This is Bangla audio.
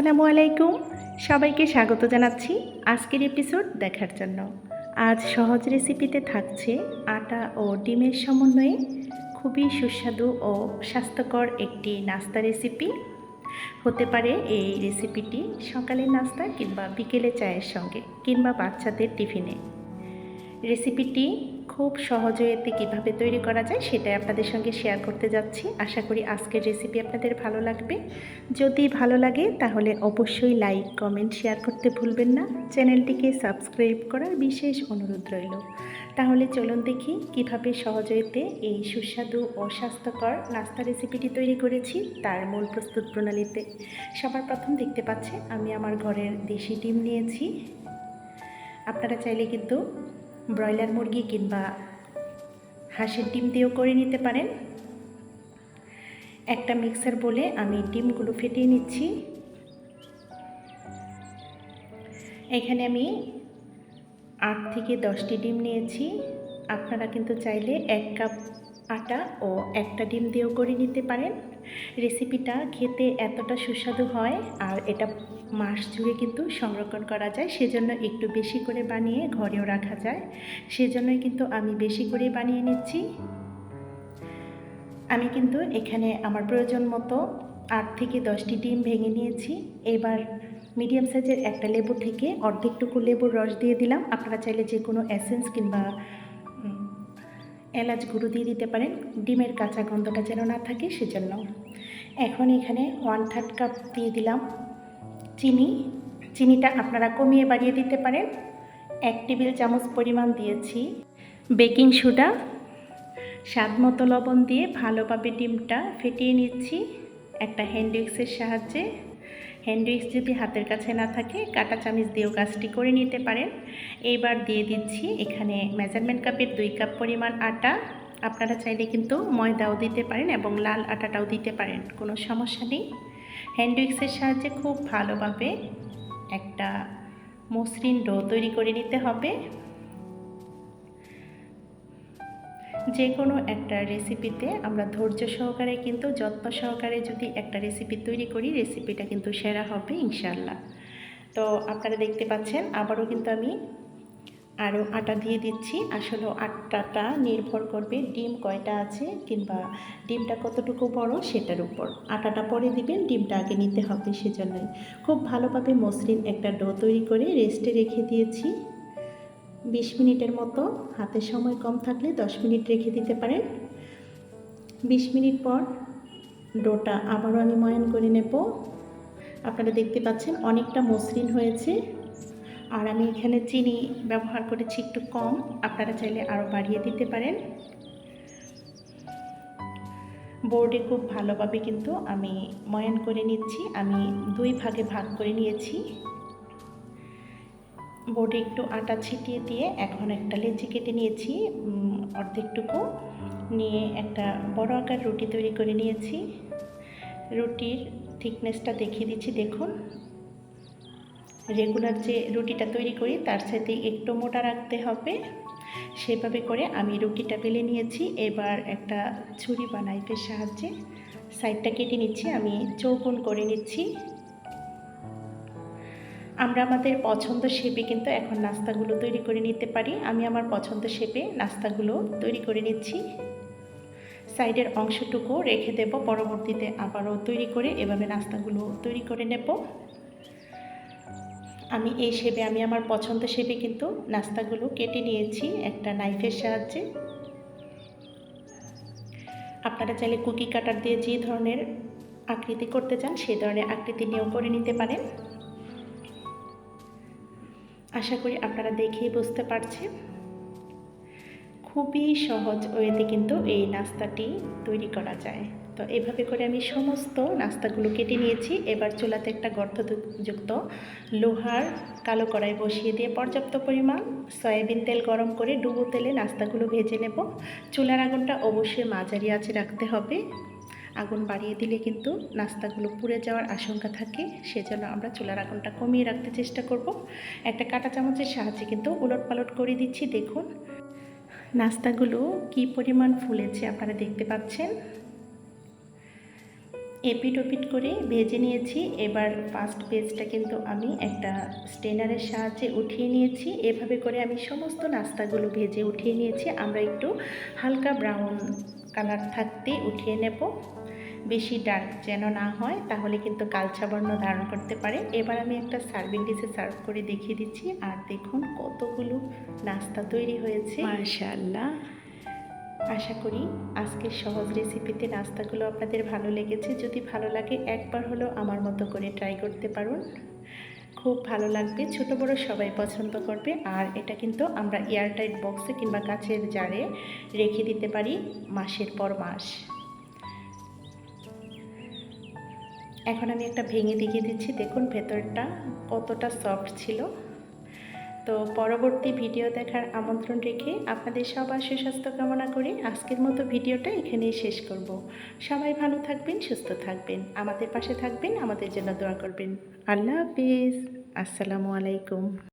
আসসালামু আলাইকুম। সবাইকে স্বাগত জানাচ্ছি আজকের এপিসোড দেখার জন্য। আজ সহজ রেসিপিতে থাকছে আটা ও ডিমের সমন্বয়ে খুবই সুস্বাদু ও স্বাস্থ্যকর একটি নাস্তা রেসিপি হতে পারে এই রেসিপিটি সকালের নাস্তা কিংবা বিকেলে চায়ের সঙ্গে কিংবা বাচ্চাদের টিফিনে। রেসিপিটি খুব সহজে এতে কীভাবে তৈরি করা যায় সেটাই আপনাদের সঙ্গে শেয়ার করতে যাচ্ছি। আশা করি আজকের রেসিপি আপনাদের ভালো লাগবে। যদি ভালো লাগে তাহলে অবশ্যই লাইক কমেন্ট শেয়ার করতে ভুলবেন না। চ্যানেলটিকে সাবস্ক্রাইব করার বিশেষ অনুরোধ রইল। তাহলে চলুন দেখি কীভাবে সহজেতে এই সুস্বাদু ও স্বাস্থ্যকর নাস্তা রেসিপিটি তৈরি করেছি তার মূল প্রস্তুত প্রণালীতে। সবার প্রথম দেখতে পাচ্ছে আমি আমার ঘরের দেশি ডিম নিয়েছি। আপনারা চাইলে কিন্তু ব্রয়লার মুরগি কিংবা হাঁসের ডিম দিয়েও করে নিতে পারেন। একটা মিক্সার বলে আমি ডিমগুলো ফেটিয়ে নিচ্ছি। এখানে আমি আট থেকে দশটি ডিম নিয়েছি। আপনারা কিন্তু চাইলে এক কাপ আটা ও একটা ডিম দিয়েও করে নিতে পারেন। রেসিপিটা খেতে এতটা সুস্বাদু হয় আর এটা মাস জুড়ে কিন্তু সংরক্ষণ করা যায়, সেজন্য একটু বেশি করে বানিয়ে ঘরেও রাখা যায়। সেজন্যই কিন্তু আমি বেশি করে বানিয়ে নিচ্ছি। আমি কিন্তু এখানে আমার প্রয়োজন মতো আট থেকে দশটি ডিম ভেঙে নিয়েছি। এবার মিডিয়াম সাইজের একটা লেবু থেকে অর্ধেকটুকু লেবুর রস দিয়ে দিলাম। আপনারা চাইলে যে কোনো এসেন্স কিংবা এলাচ গুঁড়ো দিয়ে দিতে পারেন, ডিমের কাঁচা গন্ধটা যেন না থাকে সেজন্য। এখন এখানে ওয়ান থার্ড কাপ দিয়ে দিলাম চিনি। চিনিটা আপনারা কমিয়ে বাড়িয়ে দিতে পারেন। এক টেবিল চামচ পরিমাণ দিয়েছি বেকিং সোডা। স্বাদ মতো লবণ দিয়ে ভালোভাবে ডিমটা ফেটিয়ে নিচ্ছি। একটা হ্যান্ড উইক্সের সাহায্যে হ্যান্ড উইক্স যদি হাতের কাছে না থাকে, কাটা চামিচ দিয়েও কাজটি করে নিতে পারেন। এইবার দিয়ে দিচ্ছি এখানে মেজারমেন্ট কাপের দুই কাপ পরিমাণ আটা। আপনারা চাইলে কিন্তু ময়দাও দিতে পারেন এবং লাল আটাটাও দিতে পারেন, কোনো সমস্যা নেই। হ্যান্ড উইক্সের সাহায্যে খুব ভালোভাবে একটা মসৃণ ডো তৈরি করে নিতে হবে। যে কোনো একটা রেসিপিতে আমরা ধৈর্য সহকারে কিন্তু যত্ন সহকারে যদি একটা রেসিপি তৈরি করি রেসিপিটা কিন্তু সেরা হবে ইনশাল্লাহ তো আপনারা দেখতে পাচ্ছেন, আবারও কিন্তু আমি আরও আটা দিয়ে দিচ্ছি। আসলে আটাটা নির্ভর করবে ডিম কয়টা আছে কিংবা ডিমটা কতটুকু বড় সেটার উপর। আটাটা পরে দিবেন, ডিমটা আগে নিতে হবে সেজন্যই। খুব ভালোভাবে মসৃণ একটা ডো তৈরি করে রেস্টে রেখে দিয়েছি। বিশ মিনিটের মতো, হাতে সময় কম থাকলে দশ মিনিট রেখে দিতে পারেন। বিশ মিনিট পর ডোটা আবারও আমি ময়ান করে নেব। আপনারা দেখতে পাচ্ছেন অনেকটা মসৃণ হয়েছে। আর আমি এখানে চিনি ব্যবহার করেছি একটু কম, আপনারা চাইলে আরও বাড়িয়ে দিতে পারেন। বোর্ডে খুব ভালোভাবে কিন্তু আমি ময়ান করে নিচ্ছি। আমি দুই ভাগে ভাগ করে নিয়েছি। বোর্ডে একটু আটা ছিটিয়ে দিয়ে এখন একটা লেচি কেটে নিয়েছি অর্ধেকটুকু। নিয়ে একটা বড় আকার রুটি তৈরি করে নিয়েছি। রুটির থিকনেসটা দেখিয়ে দিচ্ছি, দেখুন। রেগুলার যে রুটিটা তৈরি করি, তার সাথে একটু মোটা রাখতে হবে। সেভাবে করে আমি রুটিটা বেলে নিয়েছি। এবার একটা ছুরি বা নাইফের সাহায্যে সাইডটা কেটে নিচ্ছি। আমি চৌকোন করে নিচ্ছি। আমরা আমাদের পছন্দ শেপে কিন্তু এখন নাস্তাগুলো তৈরি করে নিতে পারি। আমি আমার পছন্দ শেপে নাস্তাগুলো তৈরি করে নিচ্ছি। সাইডের অংশটুকু রেখে দেব, পরবর্তীতে আবারও তৈরি করে এভাবে নাস্তাগুলো তৈরি করে নেব। আমি এই শেপে, আমি আমার পছন্দ শেপে কিন্তু নাস্তাগুলো কেটে নিয়েছি একটা নাইফের সাহায্যে। আপনারা চাইলে কুকি কাটার দিয়ে যে ধরনের আকৃতি করতে চান সেই ধরনের আকৃতি নিয়েও করে নিতে পারেন। আশা করি আপনারা দেখেই বুঝতে পারছেন। খুবই সহজ ওয়েতে কিন্তু এই নাস্তাটি তৈরি করা যায়। তো এভাবে করে আমি সমস্ত নাস্তাগুলো কেটে নিয়েছি। এবার চুলাতে একটা গর্ত গর্তযুক্ত লোহার কালো কড়াই বসিয়ে দিয়ে পর্যাপ্ত পরিমাণ সয়াবিন তেল গরম করে ডুবো তেলে নাস্তাগুলো ভেজে নেব। চুলার আগুনটা অবশ্যই মাঝারি আছে রাখতে হবে। আগুন বাড়িয়ে দিলে কিন্তু নাস্তাগুলো পুড়ে যাওয়ার আশঙ্কা থাকে। সেজন্য আমরা চুলার আগুনটা কমিয়ে রাখতে চেষ্টা করব। একটা কাঁটা চামচের সাহায্যে কিন্তু উলট পালট করে দিচ্ছি, দেখুন। নাস্তাগুলো কি পরিমাণ ফুলেছে আপনারা দেখতে পাচ্ছেন। এপিট ওপিট করে ভেজে নিয়েছি। এবার ফার্স্ট পেজটা কিন্তু আমি একটা স্টেনারের সাহায্যে উঠিয়ে নিয়েছি। এভাবে করে আমি সমস্ত নাস্তাগুলো ভেজে উঠিয়ে নিয়েছি। আমরা একটু হালকা ব্রাউন কালার থাকতে উঠিয়ে নেব। বেশি ডার্ক যেন না হয় তাহলে কিন্তু কালচা বর্ণ ধারণ করতে পারে। এবার আমি একটা সার্ভিং ডিশে সার্ভ করে দেখিয়ে দিচ্ছি। আর দেখুন কতগুলো নাস্তা তৈরি হয়েছে। মাশাআল্লাহ। আশা করি আজকের সহজ রেসিপিতে নাস্তাগুলো আপনাদের ভালো লেগেছে। যদি ভালো লাগে একবার হলেও আমার মতো করে ট্রাই করতে পারুন। খুব ভালো লাগবে। ছোট বড় সবাই পছন্দ করবে। আর এটা কিন্তু আমরা এয়ারটাইট বক্সে কিংবা কাছের জারে রেখে দিতে পারি মাসের পর মাস। এখন আমি একটা ভেঙে দেখিয়ে দিচ্ছি। দেখুন ভেতরটা কতটা সফট ছিল। তো পরবর্তী ভিডিও দেখার আমন্ত্রণ রেখে আপনাদের সবার সুস্বাস্থ্য কামনা করে আজকের মতো ভিডিওটা এখানেই শেষ করব। সবাই ভালো থাকবেন, সুস্থ থাকবেন। আমাদের পাশে থাকবেন, আমাদের জন্য দোয়া করবেন। আল্লাহ হাফিজ। আসসালামু আলাইকুম।